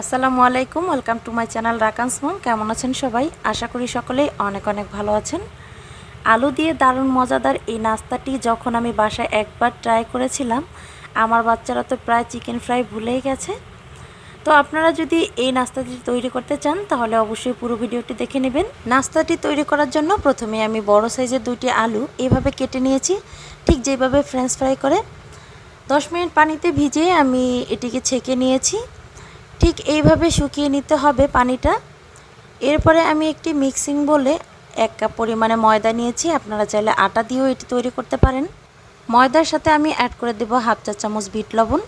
আসসালামু আলাইকুম, welcome to my channel Rakan's mom কেমন আছেন সবাই? আশা করি সকলেই অনেক অনেক ভালো আছেন। আলু দিয়ে দারুণ মজাদার এই নাস্তাটি যখন আমি বাসায় একবার ট্রাই করেছিলাম, আমার বাচ্চারা তো প্রায় চিকেন ফ্রাই ভুলেই গেছে। তো আপনারা যদি এই নাস্তাটি তৈরি করতে চান, তাহলে অবশ্যই পুরো ভিডিওটি দেখে নেবেন। নাস্তাটি তৈরি করার জন্য প্রথমে আমি বড় সাইজের দুইটি আলু এভাবে কেটে নিয়েছি, ঠিক যেভাবে ফ্রেঞ্চ ফ্রাই করে। দশ মিনিট পানিতে ভিজিয়ে আমি এটিকে ছেঁকে নিয়েছি। ঠিক এইভাবে শুকিয়ে নিতে হবে পানিটা। এরপরে আমি একটি মিক্সিং বলে এক কাপ পরিমাণে ময়দা নিয়েছি। আপনারা চাইলে আটা দিয়েও এটি তৈরি করতে পারেন। ময়দার সাথে আমি অ্যাড করে দেব হাফ চা চামচ বিট লবণ।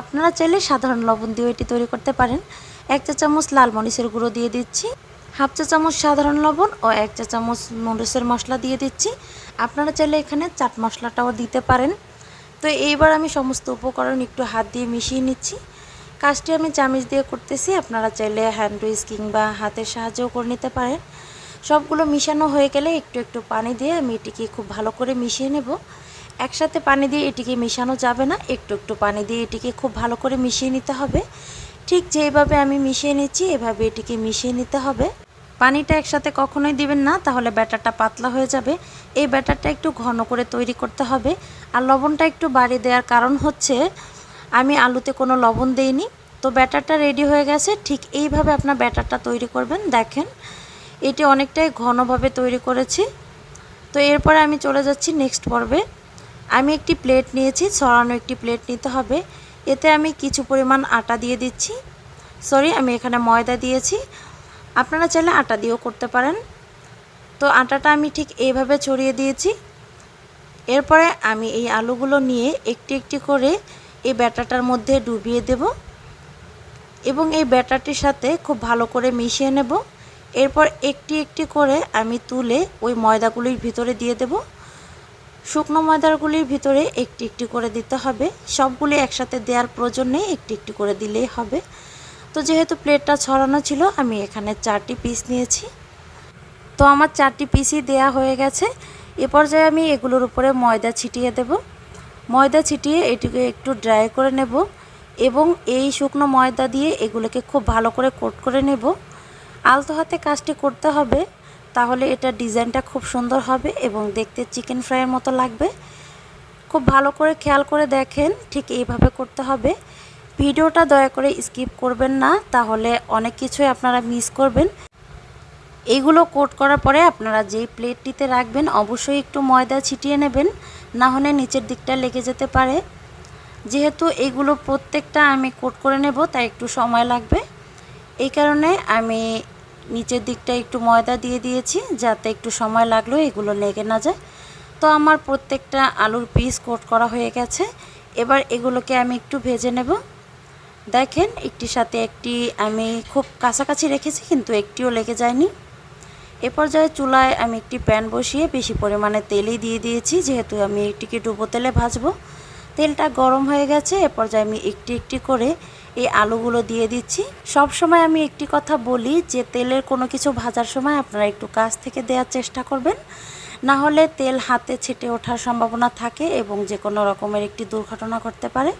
আপনারা চাইলে সাধারণ লবণ দিয়েও এটি তৈরি করতে পারেন। এক চা চামচ লাল মরিচের গুঁড়ো দিয়ে দিচ্ছি। হাফ চা চামচ সাধারণ লবণ ও এক চা চামচ মরিচের মশলা দিয়ে দিচ্ছি। আপনারা চাইলে এখানে চাট মশলাটাও দিতে পারেন। তো এইবার আমি সমস্ত উপকরণ একটু হাত দিয়ে মিশিয়ে নিচ্ছি। কাজটি আমি চামিচ দিয়ে করতেছি। আপনারা চাইলে হ্যান্ড উইস কিংবা হাতের সাহায্যও করে নিতে পারেন। সবগুলো মিশানো হয়ে গেলে একটু একটু পানি দিয়ে আমি এটিকে খুব ভালো করে মিশিয়ে নেব। একসাথে পানি দিয়ে এটিকে মিশানো যাবে না। একটু একটু পানি দিয়ে এটিকে খুব ভালো করে মিশিয়ে নিতে হবে। ঠিক যেভাবে আমি মিশিয়ে নিচ্ছি, এভাবে এটিকে মিশিয়ে নিতে হবে। পানিটা একসাথে কখনোই দিবেন না, তাহলে ব্যাটারটা পাতলা হয়ে যাবে। এই ব্যাটারটা একটু ঘন করে তৈরি করতে হবে। আর লবণটা একটু বাড়িয়ে দেওয়ার কারণ হচ্ছে আমি আলুতে কোনো লবণ দেইনি। তো ব্যাটারটা রেডি হয়ে গেছে। ঠিক এইভাবে আপনার ব্যাটারটা তৈরি করবেন। দেখেন, এটি অনেকটাই ঘনভাবে তৈরি করেছি। তো এরপরে আমি চলে যাচ্ছি নেক্সট পর্বে। আমি একটি প্লেট নিয়েছি, ছড়ানো একটি প্লেট নিতে হবে। এতে আমি কিছু পরিমাণ আটা দিয়ে দিচ্ছি। সরি আমি এখানে ময়দা দিয়েছি। আপনারা চাইলে আটা দিয়েও করতে পারেন। তো আটাটা আমি ঠিক এইভাবে ছড়িয়ে দিয়েছি। এরপরে আমি এই আলুগুলো নিয়ে একটি একটি করে এই ব্যাটাটার মধ্যে ডুবিয়ে দেব এবং এই ব্যাটাটির সাথে খুব ভালো করে মিশিয়ে নেব। এরপর একটি একটি করে আমি তুলে ওই ময়দাগুলির ভিতরে দিয়ে দেব। শুকনো ময়দাগুলির ভিতরে একটি একটি করে দিতে হবে। সবগুলি একসাথে দেওয়ার প্রয়োজন নেই, একটি একটি করে দিলেই হবে। তো যেহেতু প্লেটটা ছড়ানো ছিল, আমি এখানে চারটি পিস নিয়েছি। তো আমার চারটি পিসই দেয়া হয়ে গেছে। এ পর্যায়ে আমি এগুলোর উপরে ময়দা ছিটিয়ে দেব। ময়দা ছিটিয়ে এটিকে একটু ড্রাই করে নেব এবং এই শুকনো ময়দা দিয়ে এগুলোকে খুব ভালো করে কোট করে নেব। আলতো হাতে কাজটি করতে হবে, তাহলে এটা ডিজাইনটা খুব সুন্দর হবে এবং দেখতে চিকেন ফ্রাইয়ের মতো লাগবে। খুব ভালো করে খেয়াল করে দেখেন, ঠিক এইভাবে করতে হবে। ভিডিওটা দয়া করে স্কিপ করবেন না, তাহলে অনেক কিছুই আপনারা মিস করবেন। এইগুলো কোট করার পরে আপনারা যেই প্লেটটিতে রাখবেন, অবশ্যই একটু ময়দা ছিটিয়ে নেবেন। না হলে নিচের দিকটা লেগে যেতে পারে। যেহেতু এগুলো প্রত্যেকটা আমি কোট করে নেব, তাই একটু সময় লাগবে। এই কারণে আমি নিচের দিকটা একটু ময়দা দিয়ে দিয়েছি, যাতে একটু সময় লাগলেও এগুলো লেগে না যায়। তো আমার প্রত্যেকটা আলুর পিস কোট করা হয়ে গেছে। এবার এগুলোকে আমি একটু ভেজে নেব। দেখেন, একটির সাথে একটি আমি খুব কাছাকাছি রেখেছি, কিন্তু একটিও লেগে যায়নি। এ পর্যায়ে চুলায় আমি একটি প্যান বসিয়ে বেশি পরিমাণে তেলই দিয়ে দিয়েছি, যেহেতু আমি একটিকে ডুবো তেলে ভাজবো। তেলটা গরম হয়ে গেছে, এ পর্যায়ে আমি একটি একটি করে এই আলুগুলো দিয়ে দিচ্ছি। সব সময় আমি একটি কথা বলি যে, তেলের কোনো কিছু ভাজার সময় আপনারা একটু কাছ থেকে দেওয়ার চেষ্টা করবেন। না হলে তেল হাতে ছেটে ওঠার সম্ভাবনা থাকে এবং যে কোনো রকমের একটি দুর্ঘটনা করতে পারে।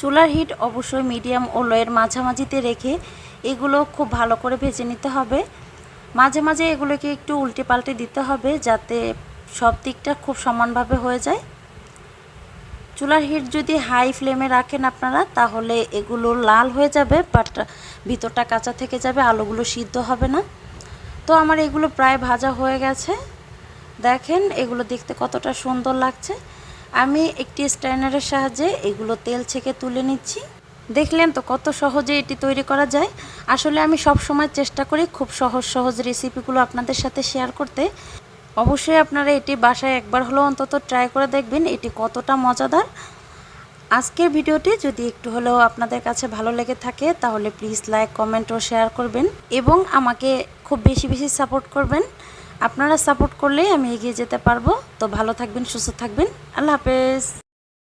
চুলার হিট অবশ্যই মিডিয়াম ও লোয়ের মাঝামাঝিতে রেখে এগুলো খুব ভালো করে ভেজে নিতে হবে। মাঝে মাঝে এগুলোকে একটু উল্টে পাল্টে দিতে হবে যাতে সব দিকটা খুব সমানভাবে হয়ে যায়। চুলার হিট যদি হাই ফ্লেমে রাখেন আপনারা, তাহলে এগুলো লাল হয়ে যাবে বাট ভিতরটা কাঁচা থেকে যাবে, আলুগুলো সিদ্ধ হবে না। তো আমার এগুলো প্রায় ভাজা হয়ে গেছে। দেখেন এগুলো দেখতে কতটা সুন্দর লাগছে। আমি একটি স্ট্যান্ডারের সাহায্যে এগুলো তেল ছেঁকে তুলে নিচ্ছি। দেখলেন তো কত সহজে এটি তৈরি করা যায়। আসলে আমি সব সময় চেষ্টা করি খুব সহজ সহজ রেসিপিগুলো আপনাদের সাথে শেয়ার করতে। অবশ্যই আপনারা এটি বাসায় একবার হলেও অন্তত ট্রাই করে দেখবেন, এটি কতটা মজাদার। আজকের ভিডিওটি যদি একটু হলেও আপনাদের কাছে ভালো লেগে থাকে, তাহলে প্লিজ লাইক কমেন্ট ও শেয়ার করবেন এবং আমাকে খুব বেশি বেশি সাপোর্ট করবেন। আপনারা সাপোর্ট করলেই আমি এগিয়ে যেতে পারব। তো ভালো থাকবেন, সুস্থ থাকবেন। আল্লাহ হাফেজ।